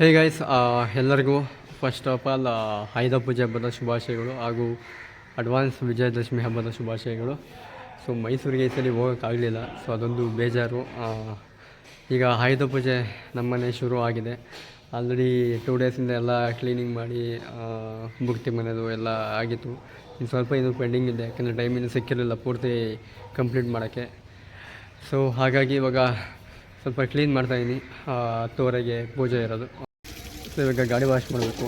ಹೇ guys ಎಲ್ಲರಿಗೂ first of all Ayudha Puja ಹಬ್ಬದ ಶುಭಾಶಯಗಳು ಹಾಗೂ ಅಡ್ವಾನ್ಸ್ ವಿಜಯದಶಮಿ ಹಬ್ಬದ ಶುಭಾಶಯಗಳು. ಸೊ ಮೈಸೂರಿಗೆ ಈ ಸಲ ಹೋಗೋಕ್ಕಾಗಲಿಲ್ಲ ಸೊ ಅದೊಂದು ಬೇಜಾರು. ಈಗ ಆಯುಧ ಪೂಜೆ ನಮ್ಮನೆ ಶುರು ಆಗಿದೆ. ಆಲ್ರೆಡಿ ಟೂ ಡೇಸಿಂದ ಎಲ್ಲ ಕ್ಲೀನಿಂಗ್ ಮಾಡಿ ಮುಗ್ತಿ ಮನೆದು ಎಲ್ಲ ಆಗಿತ್ತು. ಇನ್ನು ಸ್ವಲ್ಪ ಇನ್ನೂ ಪೆಂಡಿಂಗ್ ಇದೆ. ಯಾಕಂದರೆ ಟೈಮ್ ಇನ್ನೂ ಸಿಕ್ಕಿರಲಿಲ್ಲ ಪೂರ್ತಿ ಕಂಪ್ಲೀಟ್ ಮಾಡೋಕ್ಕೆ. ಸೊ ಹಾಗಾಗಿ ಇವಾಗ ಸ್ವಲ್ಪ ಕ್ಲೀನ್ ಮಾಡ್ತಾಯಿದ್ದೀನಿ ಹತ್ತುವರೆಗೆ ಪೂಜೆ ಇರೋದು. ಇವಾಗ ಗಾಡಿ ವಾಶ್ ಮಾಡಬೇಕು.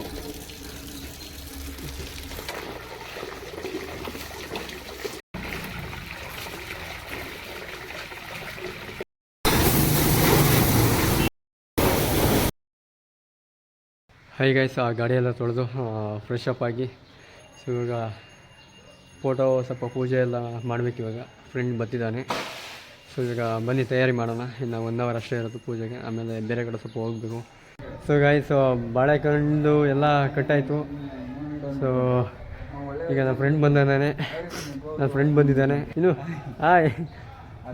ಹೈ ಗೈಸ್ ಆ ಗಾಡಿಯೆಲ್ಲ ತೊಳೆದು ಫ್ರೆಶ್ ಅಪ್ ಆಗಿ ಸೊ ಇವಾಗ ಫೋಟೋ ಸ್ವಲ್ಪ ಪೂಜೆ ಎಲ್ಲ ಮಾಡಬೇಕು ಇವಾಗ. ಫ್ರೆಂಡ್ ಬತ್ತಿದ್ದಾನೆ ಸೊ ಇವಾಗ ಬನ್ನಿ, ತಯಾರಿ ಮಾಡೋಣ. ಇನ್ನು ಒನ್ ಅವರ್ ಅಷ್ಟೇ ಇರೋದು ಪೂಜೆಗೆ. ಆಮೇಲೆ ಬೇರೆ ಕಡೆ ಸ್ವಲ್ಪ ಹೋಗಬೇಕು. ಸೊ ಗಾಯ್ಸ್ ಬಾಳೆಕಂಡು ಎಲ್ಲ ಕಟ್ಟಾಯಿತು ಸೊ ಈಗ ನನ್ನ ಫ್ರೆಂಡ್ ಬಂದಿದ್ದಾನೆ ನನ್ನ ಫ್ರೆಂಡ್ ಬಂದಿದ್ದಾನೆ. ಇನ್ನು, ಹಾಯ್.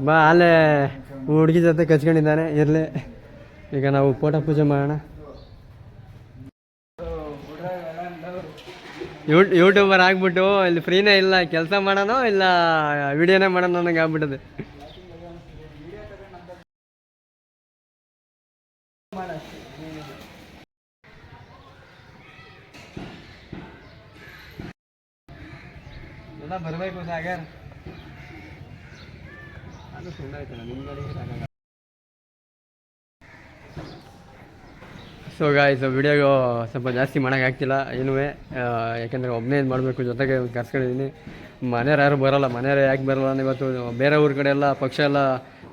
ಬಾ, ಅಲ್ಲೇ ಹುಡುಗಿ ಜೊತೆ ಕಚ್ಕೊಂಡಿದ್ದಾನೆ, ಇರಲಿ. ಈಗ ನಾವು ಪೋಟ ಪೂಜೆ ಮಾಡೋಣ. ಯೂ ಯೂಟ್ಯೂಬರ್ ಆಗ್ಬಿಟ್ಟು, ಇಲ್ಲಿ ಫ್ರೀನೇ ಇಲ್ಲ, ಕೆಲಸ ಮಾಡೋಣ ಇಲ್ಲ ವಿಡಿಯೋನೇ ಮಾಡೋಣ ನನಗೆ ಆಗ್ಬಿಟ್ಟದೆ. ಸಾಗರ್ ಅದು ನಿಮ್ಮ ಸೊ ಗಾಯ್ಸ್ ವಿಡಿಯೋ ಸ್ವಲ್ಪ ಜಾಸ್ತಿ ಮಾಡೋಕ್ಕಾಗ್ತಿಲ್ಲ ಏನೂ ಯಾಕೆಂದರೆ ಒಬ್ಬನೇ ಇದು ಮಾಡಬೇಕು ಜೊತೆಗೆ ಕರ್ಸ್ಕೊಂಡಿದ್ದೀನಿ ಮನೆಯವ್ರು ಯಾರು ಬರೋಲ್ಲ ಮನೆಯವ್ರು ಯಾಕೆ ಬರೋಲ್ಲ ಅಂದರೆ ಇವತ್ತು ಬೇರೆ ಊರ ಕಡೆ ಎಲ್ಲ ಪಕ್ಷ ಎಲ್ಲ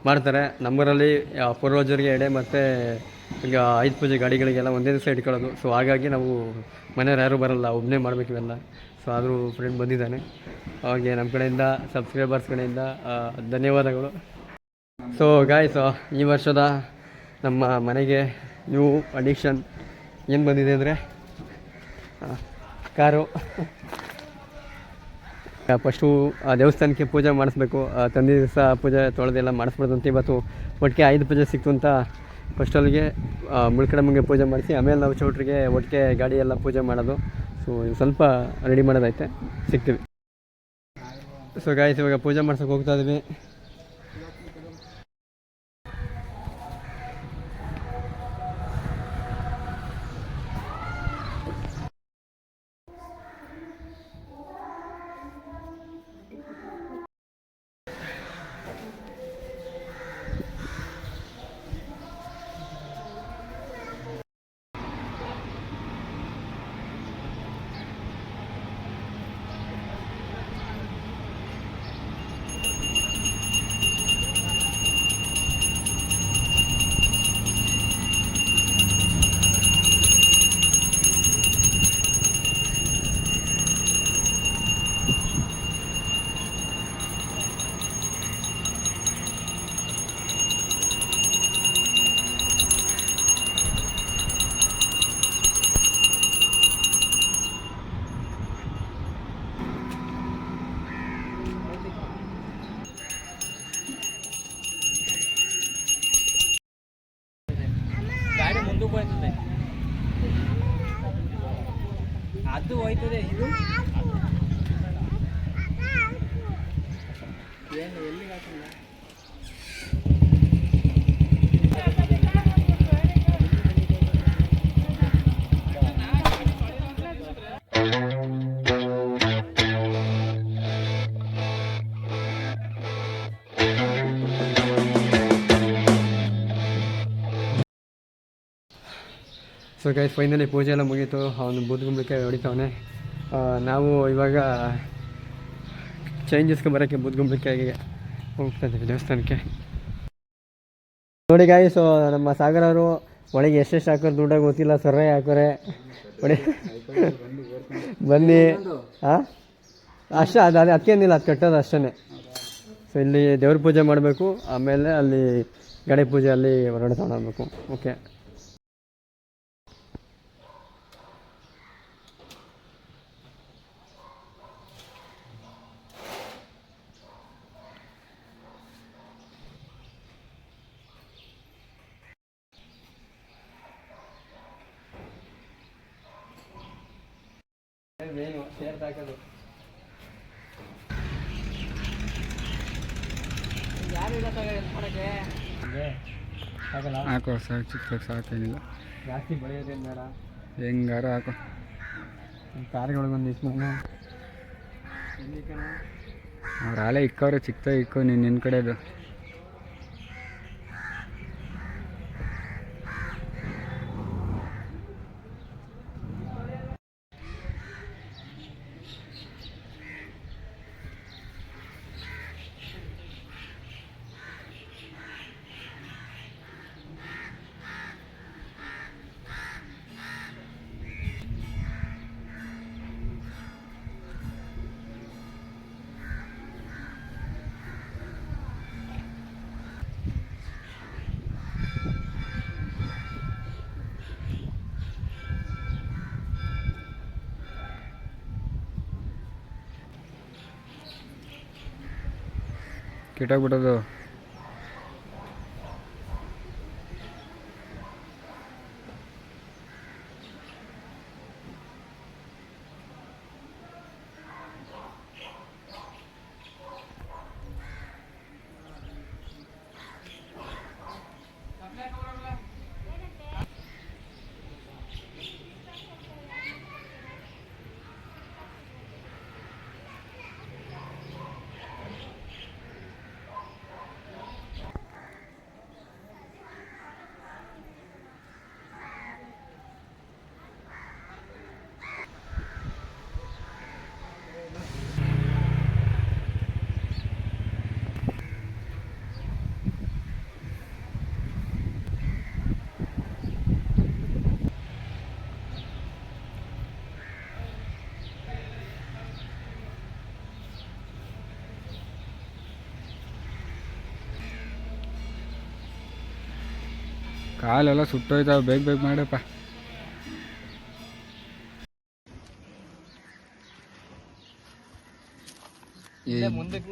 ಮಾಡ್ತಾರೆ. ನಮ್ಮೂರಲ್ಲಿ ಪೂರ್ವಜರಿಗೆ ಎಡೆ ಮತ್ತು ಈಗ ಐದು ಪೂಜೆ ಗಾಡಿಗಳಿಗೆಲ್ಲ ಒಂದೇ ದಿವಸ ಇಟ್ಕೊಳ್ಳೋದು. ಸೊ ಹಾಗಾಗಿ ನಾವು ಮನೆಯವ್ರು ಯಾರೂ ಬರೋಲ್ಲ ಒಬ್ಬನೇ ಮಾಡಬೇಕು ಇವೆಲ್ಲ. ಸೊ ಆದರೂ ಫ್ರೆಂಡ್ ಬಂದಿದ್ದಾನೆ. ಹಾಗೆ ನಮ್ಮ ಕಡೆಯಿಂದ ಸಬ್ಸ್ಕ್ರೈಬರ್ಸ್ ಕಡೆಯಿಂದ ಧನ್ಯವಾದಗಳು. ಸೊ ಗಾಯ್ಸ್ ಈ ವರ್ಷದ ನಮ್ಮ ಮನೆಗೆ ನ್ಯೂ ಅಡಿಕ್ಷನ್ ಏನು ಬಂದಿದೆ ಅಂದರೆ ಕಾರು. ಫಸ್ಟು ಆ, ದೇವಸ್ಥಾನಕ್ಕೆ ಪೂಜೆ ಮಾಡಿಸ್ಬೇಕು. ತಂದೆ ದಿವಸ ಪೂಜೆ ತೊಳೆದೆಲ್ಲ ಮಾಡಿಸ್ಬಾರ್ದು ಅಂತ ಇವತ್ತು ಒಟ್ಟಿಗೆ ಐದು ಪೂಜೆ ಸಿಕ್ತು ಅಂತ ಫಸ್ಟ್ ಅಲ್ಲಿಗೆ ಮುಳ್ಕಡಮ್ಮಂಗೆ ಪೂಜೆ ಮಾಡಿಸಿ, ಆಮೇಲೆ ನಾವು ಚೌಟ್ರಿಗೆ ಒಟ್ಟಿಗೆ ಗಾಡಿ ಎಲ್ಲ ಪೂಜೆ ಮಾಡೋದು. ಸೊ ಸ್ವಲ್ಪ ರೆಡಿ ಮಾಡೋದೈತೆ ಸಿಗ್ತೀವಿ. ಸೊ ಗಾಯ್ಸ್ ಇವಾಗ ಪೂಜೆ ಮಾಡ್ಸೋಕೆ ಹೋಗ್ತಾ ಇದ್ವಿ. ಮುಂದಕ್ಕೆ ಹೋಯ್ತದೆ ಅದು ಹೋಯ್ತದೆ ಇದು? ಏನು ಎಲ್ಲಿಗೆ ಹಾಕಿಲ್ಲ ಸೊ ಗೈಸ್ ಫೈನಲಿ ಪೂಜೆ ಎಲ್ಲ ಮುಗೀತು. ಅವನು ಬೂದ್ಗುಂಬಳಿಕಾಯಿ ಹೊಡಿತವನೆ. ನಾವು ಇವಾಗ ಚೇಂಜಸ್ಗೆ ಬರೋಕ್ಕೆ ಬೂದ್ಗುಂಬಳಿಕಾಯಿಗೆ ಹೋಗ್ತಾ ಇದ್ದೀವಿ ದೇವಸ್ಥಾನಕ್ಕೆ. ನೋಡಿ ಗಾಯ್ಸು ನಮ್ಮ ಸಾಗರ ಅವರು ಒಳಗೆ ಎಷ್ಟೆಷ್ಟು ಹಾಕೋರು ದುಡ್ಡಾಗ ಗೊತ್ತಿಲ್ಲ, ಸೊರ್ರೆ ಹಾಕೋರೆ. ನೋಡಿ. ಬನ್ನಿ. ಹಾಂ ಅಷ್ಟೇ, ಅದು ಅದೇ ಅದಕ್ಕೇನಿಲ್ಲ ಅದು ಕಟ್ಟೋದು ಅಷ್ಟೇ ಸೊ ಇಲ್ಲಿ ದೇವ್ರ ಪೂಜೆ ಮಾಡಬೇಕು, ಆಮೇಲೆ ಅಲ್ಲಿ ಗಣೇಶ ಪೂಜೆ ಅಲ್ಲಿ ಹೊರಗಡೆ ಮಾಡಬೇಕು ಓಕೆ ಮೇನು ಸೇರ್ ಹಾಕೋದು ಯಾರು ಇಲ್ಲ ಹೆಲ್ಪ್ ಮಾಡೋಕ್ಕೆ ಆಗಲ್ಲ ಹಾಕೋ ಸರ್ ಚಿಕ್ಕ ಸಾಕೇನಿಲ್ಲ. ಜಾಸ್ತಿ ಬೆಳೆಯೋದೇನು ಬೇಡ. ಹೆಂಗಾರು ಹಾಕೋ. ಕಾರ್ಗಳಿಗೊಂದು ಇಷ್ಟು ಅವ್ರು ಆಲೇ ಇಕ್ಕವ್ರೆ ಚಿಕ್ಕದಾಗಿ ಇಕ್ಕೋ ನೀನು ನಿನ್ನ ಕಡೆದು. ಕೆಟ್ಟೋಗ್ಬಿಟ್ಟದು ಕಾಲೆಲ್ಲ ಸುಟ್ಟೋಯ್ತಾವೆ ಬೇಗ ಬೇಗ ಮಾಡಪ್ಪ. ಮುಂದಕ್ಕೆ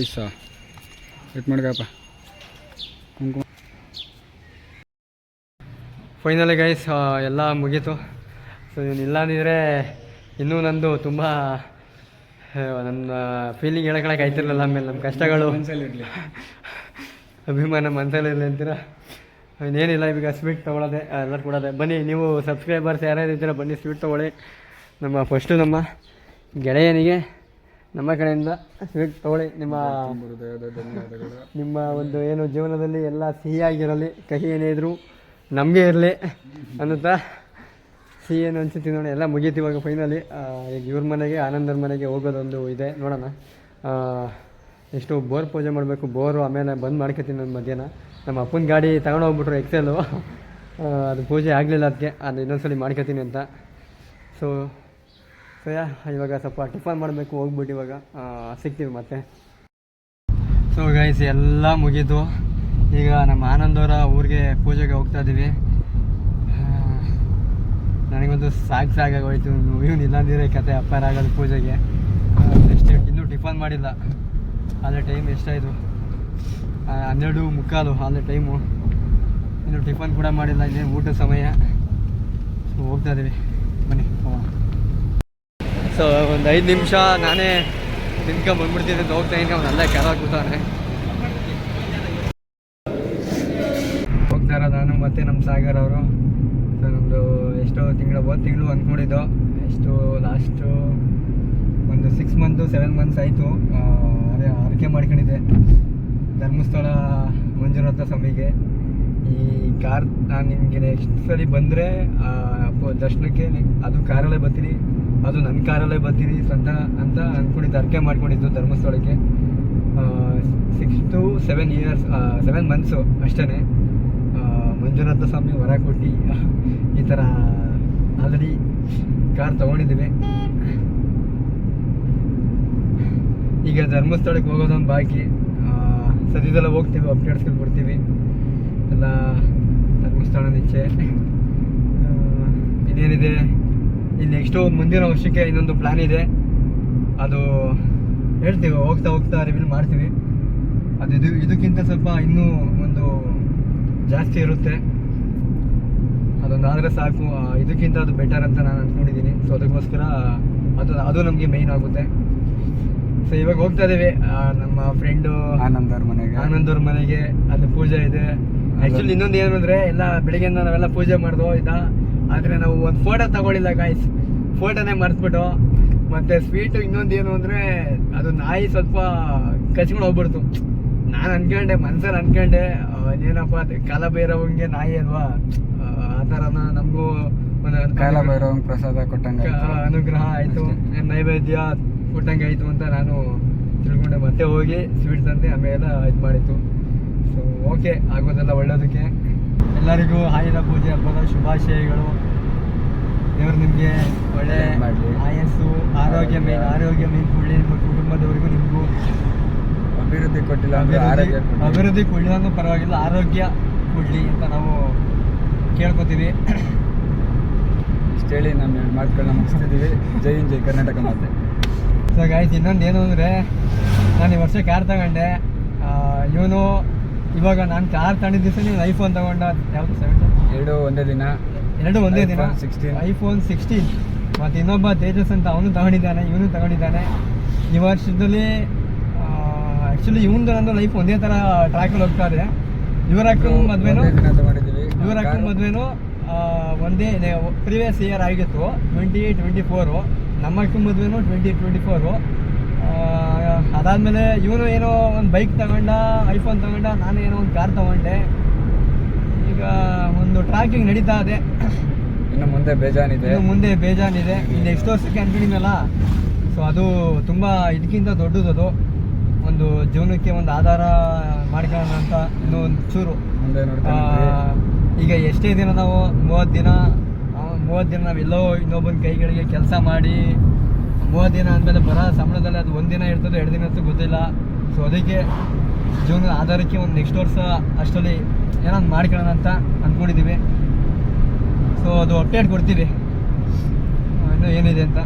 ಐಸಾ. ವೇಟ್ ಮಾಡ್ಕಪ್ಪ ಫೈನಲಿ ಗೈಸ್ ಎಲ್ಲ ಮುಗೀತು. ಸೊ ಇವನಿಲ್ಲ ಅಂದಿದ್ರೆ ಇನ್ನೂ ನಂದು ತುಂಬ ನನ್ನ ಫೀಲಿಂಗ್ ಹೇಳ್ಕೊಳಕ್ಕೆ ಆಯ್ತಿರಲಿಲ್ಲ ಆಮೇಲೆ ನಮ್ಮ ಕಷ್ಟಗಳು. ಇರಲಿ ಅಭಿಮಾನ ಮನಸ್ಸಲ್ಲಿರಲಿ ಅಂತೀರ? ಇನ್ನೇನಿಲ್ಲ ಈಗ ಸ್ವೀಟ್ ತೊಗೊಳೋದೆ ಎಲ್ಲರೂ ಕೊಡೋದೆ. ಬನ್ನಿ, ನೀವು ಸಬ್ಸ್ಕ್ರೈಬರ್ಸ್ ಯಾರ್ಯಾರು ಇದ್ದೀರ, ಬನ್ನಿ ಸ್ವೀಟ್ ತೊಗೊಳ್ಳಿ. ನಮ್ಮ ಫಸ್ಟು ನಮ್ಮ ಗೆಳೆಯನಿಗೆ. ನಮ್ಮ ಕಡೆಯಿಂದ ಸ್ವಿಗ್ ತೊಗೊಳ್ಳಿ. ನಿಮ್ಮ ನಿಮ್ಮ ಒಂದು ಏನು ಜೀವನದಲ್ಲಿ ಎಲ್ಲ ಸಿಹಿಯಾಗಿರಲಿ, ಕಹಿ ಏನೇ ಇದ್ರೂ ನಮಗೆ ಇರಲಿ ಅನ್ನುತ್ತಾ ಸಿಹಿ ಏನು ಅನ್ಸುತ್ತೆ ನೋಡಿ ಎಲ್ಲ ಮುಗೀತು ಇವಾಗ ಫೈನಲಿ ಈಗ ಇವ್ರ ಮನೆಗೆ ಆನಂದರ ಮನೆಗೆ ಹೋಗೋದೊಂದು ಇದೆ ನೋಡೋಣ. ಎಷ್ಟು ಬೋರ್ ಪೂಜೆ ಮಾಡಬೇಕು, ಬೋರು ಆಮೇಲೆ ಬಂದ್ ಮಾಡ್ಕೊತೀನಿ ನಾನು ಮಧ್ಯಾಹ್ನ. ನಮ್ಮ ಅಪ್ಪನ ಗಾಡಿ ತಗೊಂಡು ಹೋಗ್ಬಿಟ್ರು ಎಕ್ಸೆಲು ಅದು ಪೂಜೆ ಆಗಲಿಲ್ಲ ಅದಕ್ಕೆ, ಅದು ಇನ್ನೊಂದ್ಸಲಿ ಮಾಡ್ಕೊತೀನಿ ಅಂತ. ಸೊ ಸೊ ಯಾ ಇವಾಗ ಸ್ವಲ್ಪ ಟಿಫನ್ ಮಾಡಬೇಕು, ಹೋಗ್ಬಿಟ್ಟು ಇವಾಗ ಸಿಗ್ತೀವಿ ಮತ್ತೆ. ಸೊ ಗೈಸ್ ಎಲ್ಲ ಮುಗೀತು. ಈಗ ನಮ್ಮ ಆನಂದವರ ಊರಿಗೆ ಪೂಜೆಗೆ ಹೋಗ್ತಾ ಇದ್ದೀವಿ ನನಗೊಂದು ಸಾಕು ಸಾಕಾಗೋಯ್ತು ಇವನು ಇಲ್ಲಾಂದಿರೋ ಕತೆ ಅಪ್ಪಾರ ಆಗೋದು ಪೂಜೆಗೆ. ನೆಕ್ಸ್ಟ್ ಇನ್ನೂ ಟಿಫನ್ ಮಾಡಿಲ್ಲ. ಅಲ್ಲೇ ಟೈಮ್ ಎಷ್ಟಾಯಿತು? ಹನ್ನೆರಡು ಮುಕ್ಕಾಲು ಅಲ್ಲೇ ಟೈಮು ಇನ್ನು ಟಿಫನ್ ಕೂಡ ಮಾಡಿಲ್ಲ ಇನ್ನೇನು ಊಟದ ಸಮಯ. ಹೋಗ್ತಾ ಇದ್ದೀವಿ ಬನ್ನಿ ಸೊ ಒಂದು ಐದು ನಿಮಿಷ ನಾನೇ ನಿಂತ್ಕೊಂಡು ಬಂದ್ಬಿಡ್ತಿದ್ದೆ. ಹೋಗ್ತಾ ಇದ್ದೀನಿ ಅವ್ನು ಅಲ್ಲ ಕೂತಾನೆ ಹೋಗ್ತಾ ಇರೋದು ನಾನು ಮತ್ತೆ ನಮ್ಮ ಸಾಗರ್ ಅವರು. ಸೊ ನಮ್ಮದು ಎಷ್ಟೋ ತಿಂಗಳು ಒಂದು ತಿಂಗಳು ಅಂದ್ಕೊಂಡಿದ್ದು ಎಷ್ಟು ಲಾಸ್ಟು ಒಂದು ಸಿಕ್ಸ್ ಮಂತು ಸೆವೆನ್ ಮಂತ್ಸ್ ಆಯಿತು. ಅದೇ ಆರೈಕೆ ಮಾಡ್ಕೊಂಡಿದ್ದೆ. ಧರ್ಮಸ್ಥಳ ಮಂಜುನಾಥ ಸ್ವಾಮಿಗೆ. ಈ ಕಾರ್, ನಾನು ನಿಮಗೆ ನೆಕ್ಸ್ಟ್ ಸರಿ ಬಂದರೆ ದರ್ಶನಕ್ಕೆ, ಅದು ಕಾರಲ್ಲೇ ಬರ್ತೀನಿ. ಅದು ನನ್ನ ಕಾರಲ್ಲೇ ಬರ್ತೀನಿ ಅಂತ ಅಂತ ಅಂದ್ಕೊಂಡಿದ್ದು ಅರ್ಕೆ ಮಾಡ್ಕೊಂಡಿದ್ದು ಧರ್ಮಸ್ಥಳಕ್ಕೆ. Six to seven years seven months ಅಷ್ಟೇ ಮಂಜುನಾಥ ಸ್ವಾಮಿ ವರ ಕೊಟ್ಟು ಈ ಥರ ಆಲ್ರೆಡಿ ಕಾರ್ ತೊಗೊಂಡಿದ್ದೀವಿ. ಈಗ ಧರ್ಮಸ್ಥಳಕ್ಕೆ ಹೋಗೋದೊಂದು ಬಾಕಿ. ಸದ್ಯದಲ್ಲ ಹೋಗ್ತೀವಿ ಅಪ್ಡೇಟ್ಸ್ಗಳು ಕೊಡ್ತೀವಿ. ಎಲ್ಲ ಧರ್ಮಸ್ಥಳ ನಿಚ್ಚೆ. ಆ, ಇನ್ನು ನೆಕ್ಸ್ಟು ಮುಂದಿನ ವರ್ಷಕ್ಕೆ ಇನ್ನೊಂದು ಪ್ಲ್ಯಾನ್ ಇದೆ. ಅದು ಹೇಳ್ತೀವಿ ಹೋಗ್ತಾ ಹೋಗ್ತಾ ರಿವೀಲ್ ಮಾಡ್ತೀವಿ. ಅದು ಇದು ಇದಕ್ಕಿಂತ ಸ್ವಲ್ಪ ಇನ್ನೂ ಒಂದು ಜಾಸ್ತಿ ಇರುತ್ತೆ. ಅದೊಂದಾದರೆ ಸಾಕು ಇದಕ್ಕಿಂತ ಅದು ಬೆಟರ್ ಅಂತ ನಾನು ಅಂದ್ಕೊಂಡಿದ್ದೀನಿ ಸೊ ಅದಕ್ಕೋಸ್ಕರ ಅದು ಅದು ನಮಗೆ ಮೇಯ್ನ್ ಆಗುತ್ತೆ. ಸೊ ಇವಾಗ ಹೋಗ್ತಾ ಇದ್ದೀವಿ ನಮ್ಮ ಫ್ರೆಂಡು ಆನಂದ್ ಅವ್ರ ಮನೆಗೆ. ಆನಂದ್ ಅವ್ರ ಮನೆಗೆ ಅದು ಪೂಜೆ ಇದೆ. ಆ್ಯಕ್ಚುಲಿ ಇನ್ನೊಂದು ಏನು ಅಂದರೆ ಎಲ್ಲ ಬೆಳಿಗ್ಗೆಯಿಂದ ನಾವೆಲ್ಲ ಪೂಜೆ ಮಾಡ್ದೋ ಇದ ಆದರೆ ನಾವು ಒಂದು ಫೋಟೋ ತಗೊಳ್ಳಿಲ್ಲ ಗಾಯ್ಸ್ ಫೋಟೋನೇ ಮರ್ತ್ಬಿಟ್ಟು. ಮತ್ತು ಸ್ವೀಟು ಇನ್ನೊಂದು ಏನು ಅಂದರೆ ಅದು ನಾಯಿ ಸ್ವಲ್ಪ ಕಚ್ಕೊಂಡು ಹೋಗ್ಬಿಡ್ತು. ನಾನು ಅನ್ಕೊಂಡೆ ಮನ್ಸಲ್ಲಿ ಅನ್ಕೊಂಡೆ ಏನಪ್ಪ ಕಾಲ ಕಾಲಭೈರವಂಗೆ ನಾಯಿ ಅಲ್ವಾ? ಆ, ಥರನ ನಮಗೂ ಒಂದು ಕಾಲ ಭೈರವಂಗ್ ಪ್ರಸಾದ ಕೊಟ್ಟಂಗೆ ಅನುಗ್ರಹ ಆಯಿತು. ನೈವೇದ್ಯ ಕೊಟ್ಟಂಗೆ ಆಯಿತು ಅಂತ ನಾನು ತಿಳ್ಕೊಂಡೆ. ಮತ್ತೆ ಹೋಗಿ ಸ್ವೀಟ್ ತಂದೆ ಆಮೇಲೆ ಇದು ಮಾಡಿತ್ತು ಸೊ ಓಕೆ ಆಗೋದೆಲ್ಲ ಒಳ್ಳೇದಕ್ಕೆ. ಎಲ್ಲರಿಗೂ ಆಯುಧ ಪೂಜೆ ಹಬ್ಬದ ಶುಭಾಶಯಗಳು. ದೇವರು ನಿಮಗೆ ಒಳ್ಳೆ. ಆಯಸ್ಸು ಆರೋಗ್ಯ ಮೇನ್ ಆರೋಗ್ಯ. ಮೇನ್ ಕೊಡಲಿ ನಿಮ್ಮ ಕುಟುಂಬದವರಿಗೂ ನಿಮಗೂ. ಅಭಿವೃದ್ಧಿ ಕೊಟ್ಟಿಲ್ಲ ಅಭಿವೃದ್ಧಿ ಕೊಡ್ಲಿ. ಅಭಿವೃದ್ಧಿ ಕೊಡಲಿಲ್ಲ ಪರವಾಗಿಲ್ಲ ಆರೋಗ್ಯ ಕೊಡಲಿ ಅಂತ ನಾವು ಕೇಳ್ಕೊತೀವಿ. ಇಷ್ಟ ಹೇಳಿ ನಮ್ಮ ಎರಡು ಮಾತುಗಳನ್ನ ಮುಗಿಸ್ತಿದ್ದೀವಿ. ಜೈ ಹಿಂದ್ ಜೈ ಕರ್ನಾಟಕ ಮಾತೆ. ಸೊ ಗಾಯ್ಸ್ ಇನ್ನೊಂದು ಏನು ಅಂದರೆ ನಾನು ಈ ವರ್ಷ ಕಾರ್ ತಗೊಂಡೆ. ಇವನು ಇವಾಗ ನಾನು ಕಾರ್ ತಗೊಂಡಿದ್ದ ದಿವಸ ನೀವು ಐಫೋನ್ ತಗೊಂಡ ಯಾವುದು ಸೆವೆಂಟೀನ್ ಎರಡು ಒಂದೇ ದಿನ. ಎರಡು ಒಂದೇ ದಿನ? ಸಿಕ್ಸ್ಟೀನ್ 16. ಐಫೋನ್ ಸಿಕ್ಸ್ಟೀನ್ ಮತ್ತು ಇನ್ನೊಬ್ಬ ತೇಜಸ್ ಅಂತ ಅವನು ತಗೊಂಡಿದ್ದಾನೆ ಇವನು ತಗೊಂಡಿದ್ದಾನೆ. ಈ ವರ್ಷದಲ್ಲಿ ಆ್ಯಕ್ಚುಲಿ ಇವನು ನಂದು ಲೈಫ್ ಒಂದೇ ಥರ ಟ್ರ್ಯಾಕಲ್ಲಿ ಹೋಗ್ತಾರೆ ಇವರ ಅಕ್ಕನ ಮದುವೆನೂ ಇವರ ಅಕ್ಕನ ಮದುವೆನೂ ಒಂದೇ ಪ್ರಿವಿಯಸ್ ಇಯರ್ ಆಗಿತ್ತು ಟ್ವೆಂಟಿ ಟ್ವೆಂಟಿ ಫೋರು ನಮ್ಮ ಅಕ್ಕನ ಮದುವೆನೂ ಟ್ವೆಂಟಿ ಟ್ವೆಂಟಿ ಫೋರು ಅದಾದಮೇಲೆ ಇವನು ಏನೋ ಒಂದು ಬೈಕ್ ತಗೊಂಡ ಐಫೋನ್ ತಗೊಂಡ ನಾನು ಏನೋ ಒಂದು ಕಾರ್ ತಗೊಂಡೆ. ಈಗ ಒಂದು ಟ್ರ್ಯಾಕಿಂಗ್ ನಡೀತಾ ಇದೆ. ಇನ್ನು ಮುಂದೆ ಬೇಜಾನಿದೆ. ಇನ್ನು ಮುಂದೆ ಬೇಜಾನಿದೆ. ಇನ್ನು ಎಷ್ಟು ವರ್ಷಕ್ಕೆ ಅಂದ್ಕೊಂಡಿದ್ನಲ್ಲ ಸೊ ಅದು ತುಂಬ ಇದಕ್ಕಿಂತ ದೊಡ್ಡದದು ಒಂದು ಜೀವನಕ್ಕೆ ಒಂದು ಆಧಾರ ಮಾಡ್ಕೊಳ್ಳೋಣ ಅಂತ ಇನ್ನೂ ಒಂದು ಚೂರು. ಈಗ ಎಷ್ಟೇ ದಿನ ನಾವು ಮೂವತ್ತು ದಿನ ಮೂವತ್ತು ದಿನ ನಾವು ಎಲ್ಲೋ ಇನ್ನೊಬ್ಬನ ಕೈಗಳಿಗೆ ಕೆಲಸ ಮಾಡಿ ಮೂವತ್ತು ದಿನ ಅಂದಮೇಲೆ ಬರೋ ಸಂಬಳದಲ್ಲಿ ಅದು ಒಂದು ದಿನ ಇರ್ತದೆ ಎರಡು ದಿನ ಇರ್ತದೆ ಗೊತ್ತಿಲ್ಲ. ಸೊ ಅದಕ್ಕೆ ಜೀವನದ ಆಧಾರಕ್ಕೆ ಒಂದು ನೆಕ್ಸ್ಟ್ ವರ್ಷ ಅಷ್ಟರಲ್ಲಿ ಏನೋ ಒಂದು ಮಾಡ್ಕೊಳ್ಳೋಣ ಅಂತ ಅಂದ್ಕೊಂಡಿದ್ದೀವಿ ಸೊ ಅದು ಅಪ್ಡೇಟ್ ಕೊಡ್ತೀವಿ. ಇನ್ನೂ ಏನಿದೆ ಅಂತ.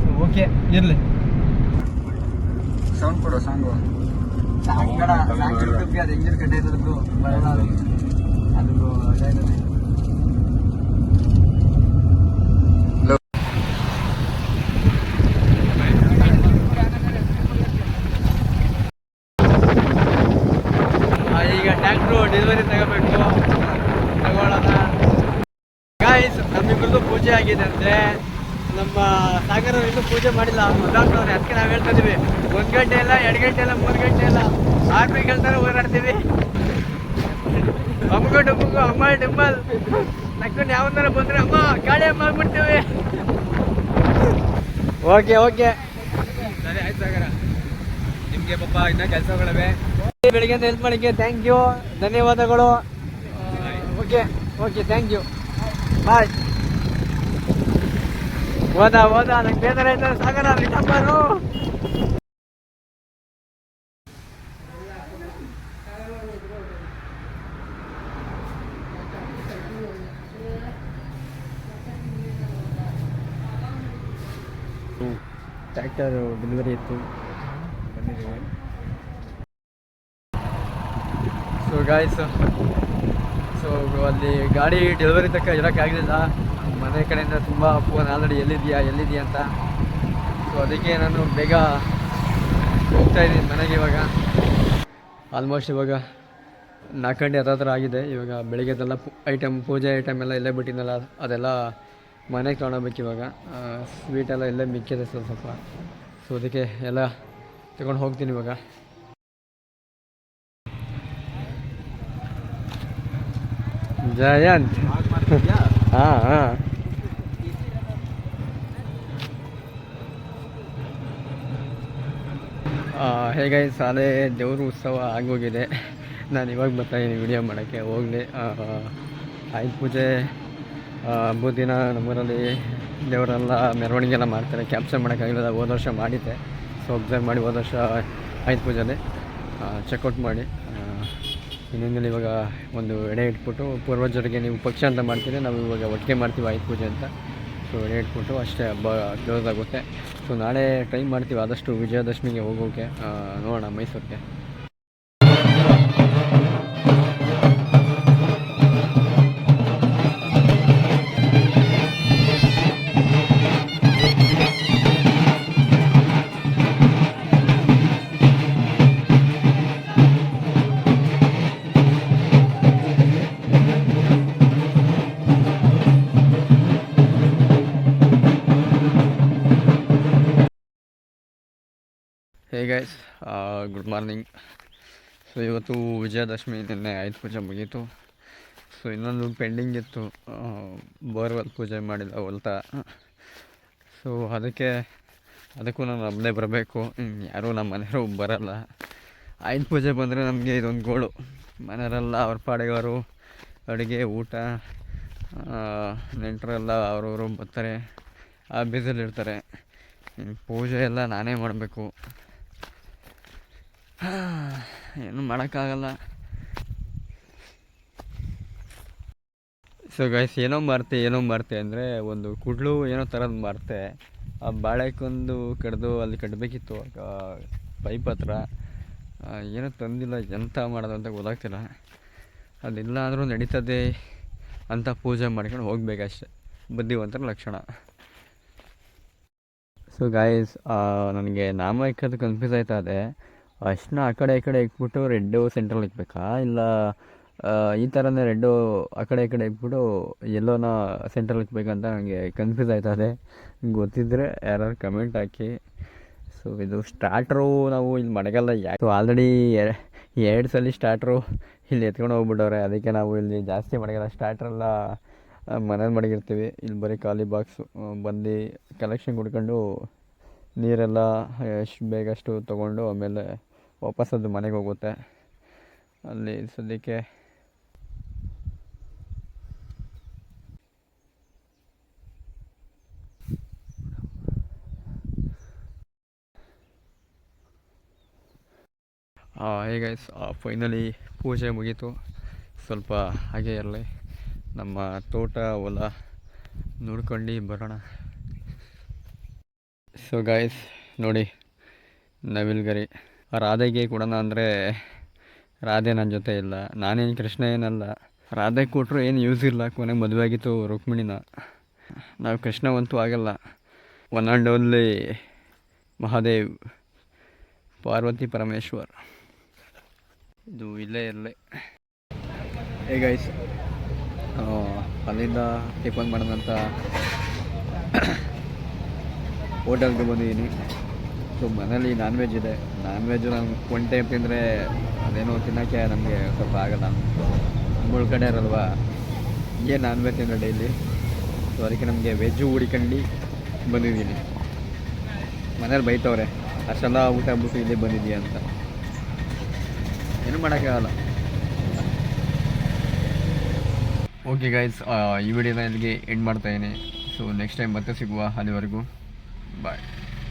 ಸೊ ಓಕೆ ಇರಲಿ. ಸೌಂಡ್ ಕೊಡು ಸಾಂಗು ಅದು ಇಂಜಿನ್ ಕಟ್ಟೆ ಇರೋದು ಅದು ಅದು ಅದು ಇದಾಗಿದೆ. ಆ, ಈಗ ಟ್ಯಾಕ್ಟ್ರು ಡೆಲಿವರಿ ತಗೋಬೇಕು ತಗೊಳ್ಳೋಣ ಗಾಯ್ಸ್ ನಮ್ಮಿಬ್ಬರದು ಪೂಜೆ ಆಗಿದೆ ಅಂದ್ರೆ ನಮ್ಮ ಸಾಗರ ಇನ್ನೂ ಪೂಜೆ ಮಾಡಿಲ್ಲ. ಮುದ್ದಾಡ್ತವ್ರೆ ಅದಕ್ಕೆ ನಾವು ಹೇಳ್ತಾ ಇದೀವಿ. ಒಂದು ಗಂಟೆ ಇಲ್ಲ ಎರಡು ಗಂಟೆ ಇಲ್ಲ ಮೂರು ಗಂಟೆ ಇಲ್ಲ. ಆರ್ಮಿ ಹೇಳ್ತಾರೆ ಓಡಾಡ್ತೀವಿ. ಅಮ್ಮಗ ಡಮ್ಮಗ ಅಮ್ಮ ಡಿಂಬಲ್ ತಕ್ಕೊಂಡು ಯಾವಂದ್ರೆ ಬಂದ್ರೆ ಅಮ್ಮ ಗಾಳಿ ಆಗ್ಬಿಡ್ತೀವಿ ಓಕೆ ಓಕೆ. ಸರಿ ಆಯ್ತು ಸಾಗರ. ನಿಮಗೆ ಪಾಪ ಇನ್ನ ಕೆಲಸಗಳಿವೆ. ಬೆಳಿಗ್ಗೆ ಹೆಲ್ಪ್ ಮಾಡಿಕ್ಕೆ ಥ್ಯಾಂಕ್ ಯು ಧನ್ಯವಾದಗಳು. Okay okay thank you bye ಹೋದ ಹೋದ ನಂಗೆ ಬೇಜಾರ ಆಯ್ತಾರೆ ಸಾಗರ ರಿಟಂಬರು ಟ್ರ್ಯಾಕ್ಟರ್ ಡೆಲಿವರಿ ಇತ್ತು. ಬಂದಿದ್ದೀವಿ. ಸೊ ಗಾಯ್ಸ್ ಸೊ ಅಲ್ಲಿ ಗಾಡಿ ಡೆಲಿವರಿ ತಕ್ಕ ಇರೋಕ್ಕಾಗಲಿಲ್ಲ. ಮನೆ ಕಡೆಯಿಂದ ತುಂಬ ಫೋನ್ ಆಲ್ರೆಡಿ ಎಲ್ಲಿದೆಯಾ ಎಲ್ಲಿದೆಯಾ ಅಂತ. ಸೊ ಅದಕ್ಕೆ ನಾನು ಬೇಗ ಹೋಗ್ತಾ ಇದ್ದೀನಿ ಮನೆಗೆ ಇವಾಗ. ಆಲ್ಮೋಸ್ಟ್ ಇವಾಗ ನಾಲ್ಕು ಗಂಟೆ ಹತ್ತಿರ ಆಗಿದೆ. ಇವಾಗ ಬೆಳಿಗ್ಗೆದೆಲ್ಲ ಐಟಮ್ ಪೂಜೆ ಐಟಮ್ ಎಲ್ಲ ಇಲ್ಲೇ ಬಿಟ್ಟಿದ್ದಲ್ಲ ಅದೆಲ್ಲ ಮನೆಗೆ ತೊಗೊಂಡೋಗ್ಬೇಕು ಇವಾಗ. ಸ್ವೀಟೆಲ್ಲ ಇಲ್ಲೇ ಮಿಕ್ಕಿದೆ ಸ್ವಲ್ಪ ಸ್ವಲ್ಪ. ಸೊ ಅದಕ್ಕೆ ಎಲ್ಲ ತಗೊಂಡು ಹೋಗ್ತೀನಿ ಇವಾಗ. ಜಯಂತ್. ಹಾಂ ಹಾಂ. ಹೇಗೆ ಶಾಲೆ ದೇವ್ರ ಉತ್ಸವ ಆಗೋಗಿದೆ. ನಾನು ಇವಾಗ ಬರ್ತಾಯಿದ್ದೀನಿ ವಿಡಿಯೋ ಮಾಡೋಕ್ಕೆ. ಹೋಗಲಿ. ಆಯುಧ ಪೂಜೆ. ಹಬ್ಬದಿನ ಹಬ್ಬದ ದಿನ ನಮ್ಮೂರಲ್ಲಿ ದೇವರೆಲ್ಲ ಮೆರವಣಿಗೆ ಎಲ್ಲ ಮಾಡ್ತಾರೆ ಕ್ಯಾಪ್ಚರ್ ಮಾಡೋಕ್ಕಾಗಿಲ್ಲ ಹೋದ ವರ್ಷ ಮಾಡಿದ್ದೆ. ಸೊ ಅಬ್ಸರ್ವ್ ಮಾಡಿ ಹೋದ ವರ್ಷ ಆಯುಧ ಪೂಜೆಯಲ್ಲಿ ಚೆಕ್ಔಟ್ ಮಾಡಿ. ಇನ್ನೊಂದಲ್ಲಿ ಇವಾಗ ಒಂದು ಎಡೆ ಇಟ್ಬಿಟ್ಟು ಪೂರ್ವಜರಿಗೆ ನೀವು ಪಕ್ಷ ಅಂತ ಮಾಡ್ತೀರಿ, ನಾವು ಇವಾಗ ಒಟ್ಟಿಗೆ ಮಾಡ್ತೀವಿ ಆಯುಧ ಪೂಜೆ ಅಂತ. ಸೊ ಇಟ್ಬಿಟ್ಟು ಅಷ್ಟೇ ಹಬ್ಬ ಕ್ಲೋಸ್ ಆಗುತ್ತೆ. ಸೊ ನಾಳೆ ಟ್ರೈ ಮಾಡ್ತೀವಿ. ಆದಷ್ಟು ವಿಜಯದಶಮಿಗೆ ಹೋಗೋಕ್ಕೆ ಆ, ನೋಡೋಣ ಮೈಸೂರಿಗೆ. Hey guys good morning so ಇವತ್ತು ವಿಜಯದಶಮಿ ನಿನ್ನೆ ಆಯುಧ ಪೂಜೆ ಮುಗೀತು. ಸೊ ಇನ್ನೊಂದು ಪೆಂಡಿಂಗ್ ಇತ್ತು ಬೋರ್ವೆಲ್ ಪೂಜೆ ಮಾಡಿಲ್ಲ ಹೊಲ್ತ. ಸೊ ಅದಕ್ಕೆ, ಅದಕ್ಕೂ ನಾನು ಒಬ್ಬನೇ ಬರಬೇಕು. ಯಾರೂ ನಮ್ಮ ಮನೆಯವರು ಬರಲ್ಲ. ಆಯುಧ ಪೂಜೆ ಬಂದರೆ ನಮಗೆ ಇದೊಂದು ಗೋಳು. ಮನೆಯವರೆಲ್ಲ, ಅವ್ರ ಪಾಡೆಯವರು ಅಡುಗೆ, ಊಟ ನೆಂಟರೆಲ್ಲ ಅವರವರು ಬರ್ತಾರೆ. ಆ ಇರ್ತಾರೆ. ಪೂಜೆ ಎಲ್ಲ ನಾನೇ ಮಾಡಬೇಕು. ಏನು ಮಾಡೋಕ್ಕಾಗಲ್ಲ. ಸೊ ಗೈಸ್ ಏನೋ ಮಾರ್ತೆ ಏನೋ ಮಾರ್ತೆ ಅಂದರೆ ಒಂದು ಕುಡ್ಲು ಏನೋ ಥರದ್ದು ಮಾರ್ತೆ. ಆ ಬಾಳೆಕೊಂದು ಕಡ್ದು ಅಲ್ಲಿ ಕಟ್ಟಬೇಕಿತ್ತು ಪೈಪ್ ಹತ್ರ. ಏನೋ ತಂದಿಲ್ಲ ಎಂಥ ಮಾಡೋದು ಅಂತ ಗೊತ್ತಾಗ್ತಿಲ್ಲ. ಅದಿಲ್ಲ ಅಂದರೂ ನಡೀತದೆ ಅಂತ ಪೂಜೆ ಮಾಡ್ಕೊಂಡು ಹೋಗ್ಬೇಕಷ್ಟೆ, ಬುದ್ಧಿವಂತರ ಲಕ್ಷಣ. ಸೊ ಗಾಯಸ್ ನನಗೆ ನಾಮ ಇಕ್ಕೋದು ಕನ್ಫ್ಯೂಸ್ ಆಯ್ತಾ ಇದೆ. ಅಷ್ಟನ್ನ ಆ ಕಡೆ ಈ ಕಡೆ ಇಕ್ಬಿಟ್ಟು ರೆಡ್ಡು ಸೆಂಟ್ರಲ್ಲಿ ಇಕ್ಬೇಕಾ? ಇಲ್ಲ ಈ ಥರನೇ ರೆಡ್ಡು ಆ ಕಡೆ ಈ ಕಡೆ ಇಕ್ಬಿಟ್ಟು ಎಲ್ಲೋನ ಸೆಂಟ್ರಲ್ಲಿ ಇಕ್ಬೇಕಂತ ನನಗೆ ಕನ್ಫ್ಯೂಸ್ ಆಯ್ತಾ ಇದೆ ಗೊತ್ತಿದ್ದರೆ ಯಾರು ಕಮೆಂಟ್ ಹಾಕಿ. ಸೊ ಇದು ಸ್ಟಾರ್ಟ್ರು ನಾವು ಇಲ್ಲಿ ಮಡಗಲ್ಲ. ಯಾಕೆ ಆಲ್ರೆಡಿ ಎರಡು ಸಲ ಸ್ಟಾರ್ಟ್ರು ಇಲ್ಲಿ ಎತ್ಕೊಂಡು ಹೋಗ್ಬಿಟ್ಟವ್ರೆ. ಅದಕ್ಕೆ ನಾವು ಇಲ್ಲಿ ಜಾಸ್ತಿ ಮಡಗಲ್ಲ. ಸ್ಟಾರ್ಟ್ರೆಲ್ಲ ಮನೇಲಿ ಮಡಗಿರ್ತೀವಿ. ಇಲ್ಲಿ ಬರೀ ಖಾಲಿ ಬಾಕ್ಸು ಬಂದು ಕಲೆಕ್ಷನ್ ಕುಡ್ಕೊಂಡು ನೀರೆಲ್ಲ ಎಷ್ಟು ಬೇಗ ಅಷ್ಟು ತೊಗೊಂಡು ಆಮೇಲೆ ವಾಪಸ್ ಅದು ಮನೆಗೆ ಹೋಗುತ್ತೆ. ಅಲ್ಲಿ ಸದ್ಯಕ್ಕೆ ಹೇಗೆ ಫೈನಲಿ ಪೂಜೆ ಮುಗೀತು. ಸ್ವಲ್ಪ ಹಾಗೆ ಇರಲಿ. ನಮ್ಮ ತೋಟ, ಹೊಲ ನೋಡ್ಕೊಂಡು ಬರೋಣ. ಸೊ ಗಾಯ್ಸ್ ನೋಡಿ, ನವಿಲ್ಗರಿ. ರಾಧೆಗೆ ಕೂಡ ಅಂದರೆ ರಾಧೆ ನನ್ನ ಜೊತೆ ಇಲ್ಲ. ನಾನೇನು ಕೃಷ್ಣ ಏನಲ್ಲ. ರಾಧೆ ಕೊಟ್ಟರು ಏನು ಯೂಸ್ ಇಲ್ಲ. ಕೊನೆಗೆ ಮದುವೆ ಆಗಿತ್ತು ರುಕ್ಮಿಣಿನ. ನಾವು ಕೃಷ್ಣವಂತೂ ಆಗಲ್ಲ. One and only Mahadev, Parvati Parameshwar. ಇದು ಇಲ್ಲೇ ಇರಲಿ. ಹೇ ಗೈಸ್ ಅಲ್ಲಿಂದ ಟಿಫನ್ ಮಾಡಿದಂಥ ಹೋಟೆಲ್ಗೆ ಬಂದಿದ್ದೀನಿ. ಸೊ ಮನೇಲಿ ನಾನ್ ವೆಜ್ ಇದೆ. ನಾನ್ ವೆಜ್ ನಾನು ಒನ್ ಟೈಮ್ ತಿಂದರೆ ಅದೇನೋ ತಿನ್ನೋಕ್ಕೆ ನಮಗೆ ಸ್ವಲ್ಪ ಆಗಲ್ಲ. ಮುಳ್ ಕಡೆ ಇರಲ್ವಾ? ಏನು ನಾನ್ ವೆಜ್ ಡೈಲಿ ಸೊ ಅದಕ್ಕೆ ನಮಗೆ ವೆಜ್ಜು ಹುಡ್ಕೊಂಡು ಬಂದಿದ್ದೀನಿ. ಮನೇಲಿ ಬೈತವ್ರೆ, ಅಷ್ಟೆಲ್ಲ ಊಟ ಬಿಟ್ಟು ಇಲ್ಲೇ ಬಂದಿದ್ದೀಯ ಅಂತ. ಏನು ಮಾಡೋಕ್ಕಾಗಲ್ಲ. ಓಕೆ ಗೈಸ್ ಈ ವಿಡಿಯೋನ ಇಲ್ಲಿಗೆ ಎಂಡ್ ಮಾಡ್ತಾಯಿದ್ದೀನಿ ಸೊ ನೆಕ್ಸ್ಟ್ ಟೈಮ್ ಮತ್ತೆ ಸಿಗುವ ಅಲ್ಲಿವರೆಗೂ. ಬಾಯ್